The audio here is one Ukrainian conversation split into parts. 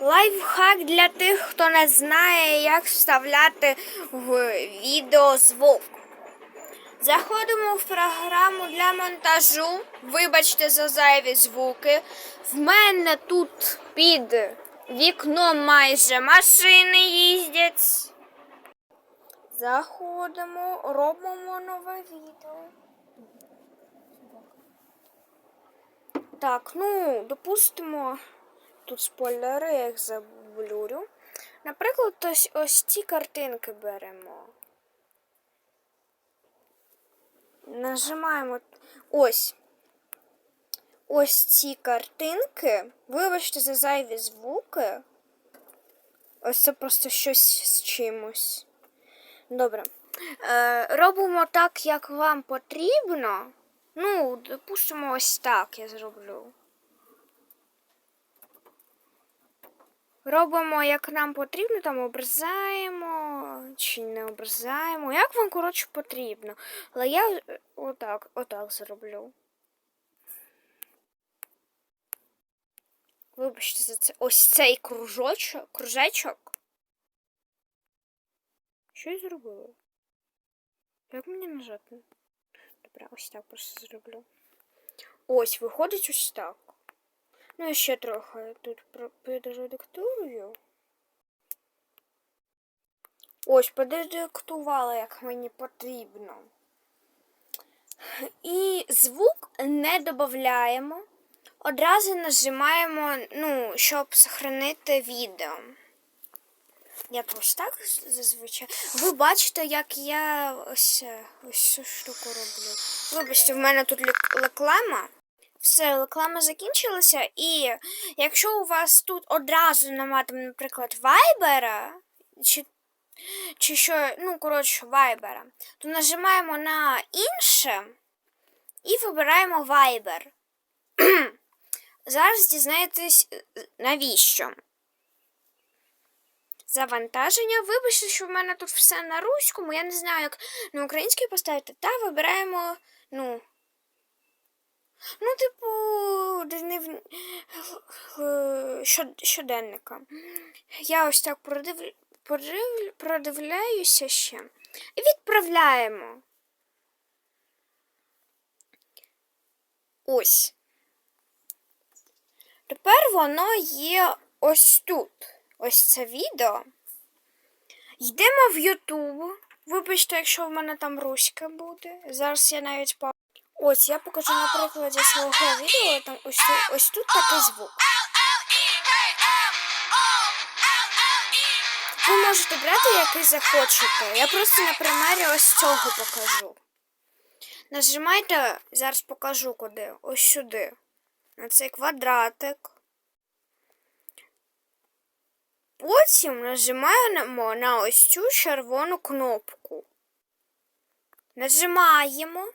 Лайфхак для тих, хто не знає, як вставляти в відео звук. Заходимо в програму для монтажу. Вибачте за зайві звуки. В мене тут під вікном майже машини їздять. Заходимо, робимо нове відео. Так, ну, допустимо, тут спойлери, я їх заблюрю. Наприклад, ось, ось ці картинки беремо. Нажимаємо ось. Ось ці картинки. Вибачте за зайві звуки. Ось це просто щось з чимось. Добре. Е, робимо так, як вам потрібно. Ну, допустимо, ось так я зроблю. Робимо, як нам потрібно, там обрізаємо чи не обрізаємо. Як вам, коротше, потрібно. Але я е, отак, отак зроблю. Вибачте за це. Ось цей кружочок, кружечок. Що я зробила? Як мені нажати? Добре, ось так просто зроблю. Ось, виходить ось так. Ну, і ще трохи тут підредактурую. Ось, підредактувала, як мені потрібно. І звук не додаємо. Одразу нажимаємо, ну, щоб сохранити відео. Як ось так зазвичай. Ви бачите, як я ось ось цю штуку роблю. Вибачте, в мене тут реклама. Все, реклама закінчилася. І якщо у вас тут одразу нема, там, наприклад, вайбера, чи чи що, ну, коротше, вайбера, то нажимаємо на інше і вибираємо вайбер. Зараз дізнаєтесь, навіщо. Завантаження. Вибачте, що в мене тут все на руському. Я не знаю, як на українській поставити. Та вибираємо, ну. Ну, типу, днев... щоденника. Я ось так продив... Продив... продивляюся ще. І відправляємо. Ось. Тепер воно є ось тут. Ось це відео. Йдемо в Ютуб. Вибачте, якщо в мене там руська буде. Зараз я навіть. Ось я покажу на прикладі свого відео. Там ось, ось тут такий звук. Ви можете брати, який захочете. Я просто на примері ось цього покажу. Нажимайте, зараз покажу куди. Ось сюди. На цей квадратик. Потім нажимаємо на ось цю червону кнопку. Нажимаємо.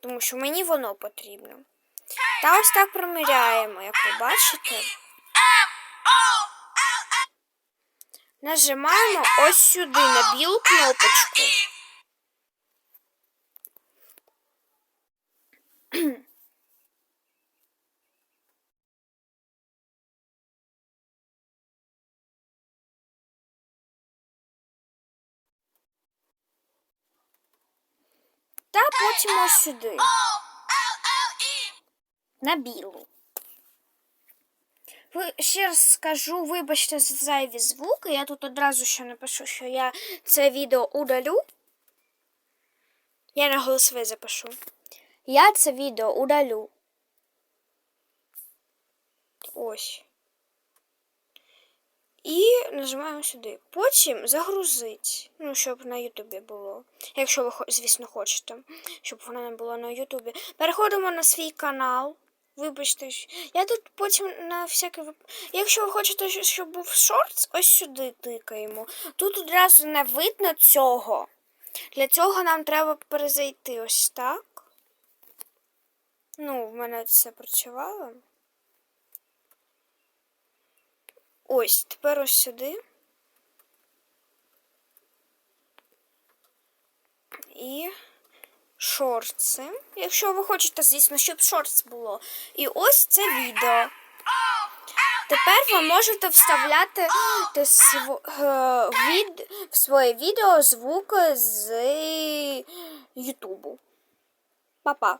Тому що мені воно потрібно. Та ось так проміряємо, як ви бачите. Нажимаємо ось сюди на білу кнопочку. Та потім ось сюди. На білу. Ви ще раз скажу, вибачте за зайві звуки. Я тут одразу ще напишу, що я це відео удалю. Я на голосове запишу. Я це відео удалю. Ось. І нажимаємо сюди. Потім загрузить. Ну, щоб на Ютубі було. Якщо ви, звісно, хочете, щоб воно не було на Ютубі. Переходимо на свій канал. Вибачте, я тут потім на всякий вип... Якщо ви хочете, щоб був шортс, ось сюди тикаємо. Тут одразу не видно цього. Для цього нам треба перезайти ось так. Ну, в мене це працювало. Ось, тепер ось сюди. І шорти. Якщо ви хочете, звісно, щоб шортс було. І ось це відео. Тепер ви можете вставляти е, від, в своє відео звук з Ютубу. Па-па.